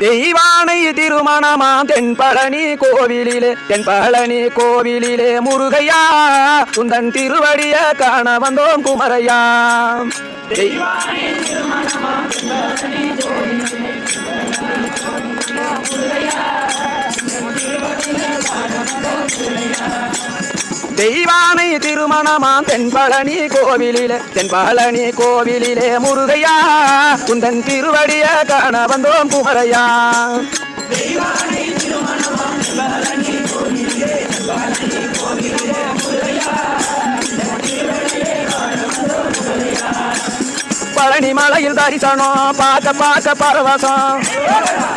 தெய்வானை திருமணமா தென்பழனி கோவிலிலே தென்பழனி கோவிலிலே முருகையா உந்தன் திருவடிய காண வந்தோம் குமரையா. தெய்வானை தெய்வானை திருமணமா தென்பழனி கோவிலிலே தென்பழனி கோவிலிலே முருகையா குந்தன் திருவடிய காண வந்தோம் குமரையா. பழனி மலையில் தரிசனம் பார்க்க பார்க்க பரவசம்.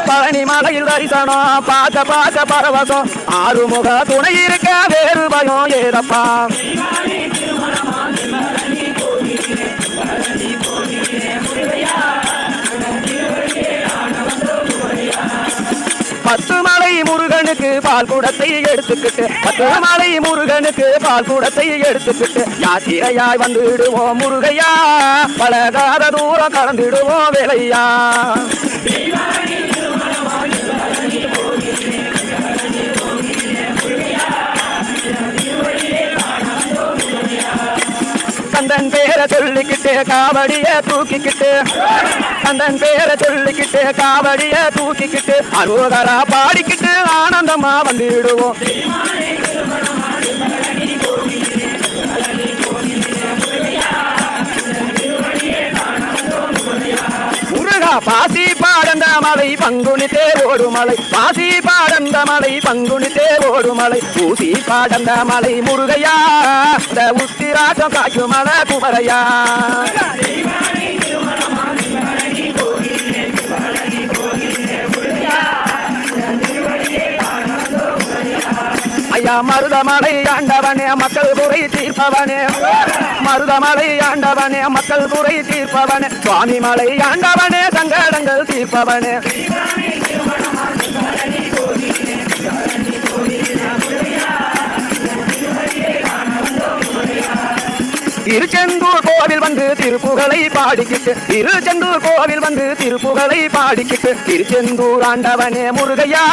பழனி மலையில் தரிசனம் பார்க்க பார்க்க பரவசம். ஆறுமுக துணை இருக்க. வேறு ஏதப்பா பத்து மலை முருகனுக்கு பால் கூடத்தை எடுத்துக்கிட்டு பத்து மலை முருகனுக்கு பால் கூடத்தை எடுத்துக்கிட்டு யாத்திரையாய் வந்துடுவோம் முருகையா பழகாத தூரம் கலந்துடுவோம் வேலையா கந்தன் பேரை சொல்லிக்கிட்டு காவடிய தூக்கிக்கிட்டு. கந்தன் பேரை சொல்லிக்கிட்டு காவடிய தூக்கிக்கிட்டு. அருவகரா பாடிக்கிட்டு ஆனந்தமா வந்துடுவோம். முருகா பாசி பாடந்த மலை பங்குனி தேரோடு மலை. பாசி பாடந்த மலை பங்குனி தேரோடு மலை. ஊசி பாடந்த மலை முருகையா. இந்த உத்திராசம் காய்க்கும் மலை குமரையா. மருதமலை ஆண்டவனே மக்கள் குறை தீர்ப்பவனே. மருதமலை ஆண்டவனே மக்கள் குறை தீர்ப்பவனே. சுவாமி மலை ஆண்டவனே சங்கடங்கள் தீர்ப்பவனே. திருச்செந்தூர் கோவில் வந்து திருப்புகளை பாடிக்கிட்டு திருச்செந்தூர் கோவில் வந்து திருப்புகளை பாடிக்கிட்டு திருச்செந்தூர் ஆண்டவனே முருகையா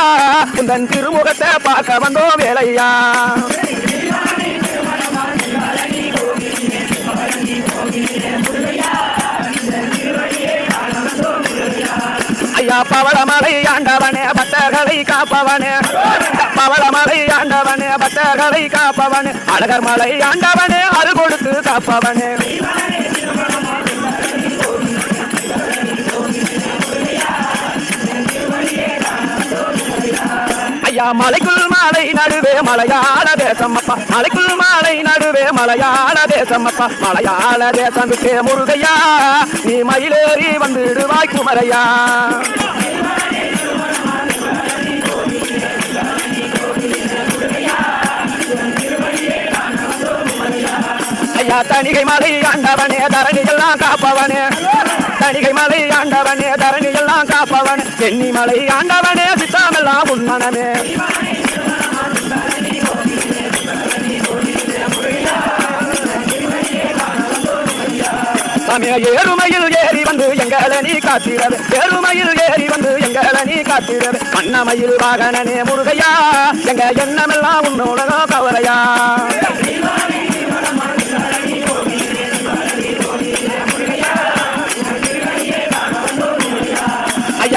உந்தன் திருமுகத்தை பார்க்க வந்தோ வேலையா. ஐயா பவளமலை ஆண்டவனே காப்பவனே. பவளமலை ஆண்டவனே பக்தர்களை காப்பவனே. அழகர் மலை ஆண்டவனே அரு கொடுத்து காப்பவனே. ஐயா மலைக்குள் மாலை நடுவே மலையாள தேசம் அப்பா மலைக்குள் மாலை நடுவே மலையாள தேசம் அப்பா மலையாள தேசம் விட்டே முருகையா நீ மயிலேறி வந்துடுவாய் குமரையா. ஐயா தணிகை மலை ஆண்டவனே தரணிகள்லாம் காப்பவனே. தணிகை மலை ஆண்டவனே தரணிகள்லாம் காப்பவனே. சென்னி மலை ஆண்டவனே சித்தாமெல்லாம் உண்மனமே சமய ஏறுமையில் ஏறி வந்து எங்களை நீ காத்திரவே. ஏறுமையில் ஏறி வந்து எங்களை நீ காத்திரவே. மன்னமையில் வாகனனே முருகையா எங்க எண்ணமெல்லாம் உன்னோட கவலையா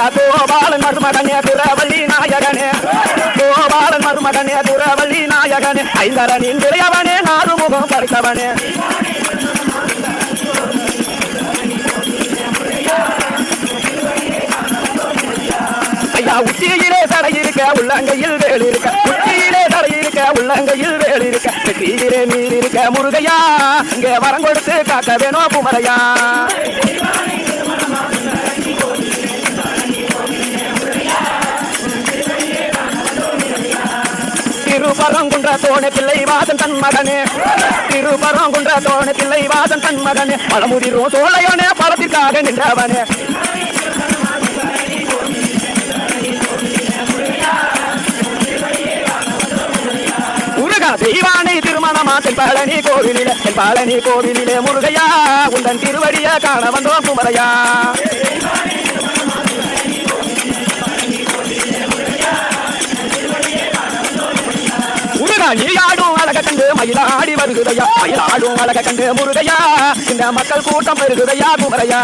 ஐயா கோபாலன் மருமகனே துறவள்ளி நாயகனே? கோபாலன் மருமகனே துறவள்ளி நாயகனே? ஐந்தரனின் திரையவனே நாறு முகம் ஐயா உச்சியிலே தடையிருக்க உள்ளங்கையில் வேல் இருக்க உச்சியிலே தடையிருக்க உள்ளங்கையில் வேல் இருக்க நெற்றியிலே நீர் இருக்க முருகையா இங்கே வரம் கொடுத்து காக்க வேணும் குமரையா. திருபரங்குன்ற தோண பிள்ளை வாசன் தன் மகனே. திருபரங்குன்ற தோண பிள்ளை வாசன் தன் மகனே. பழமுதிரும் சோழையோனே பலத்திற்காக நின்றவனே. முருகா தெய்வானை திருமணமா தென் பழனி கோவிலிலே. தென் பழனி கோவிலிலே முருகையா உந்தன் திருவடியா காண வந்தோம் குமரையா. அழக கண்டு மயிலாடி வருகுதையா மயிலாடும் அழக கண்டு முருகையா? இந்த மக்கள் கூட்டம் பெருகுதையா குமரையா?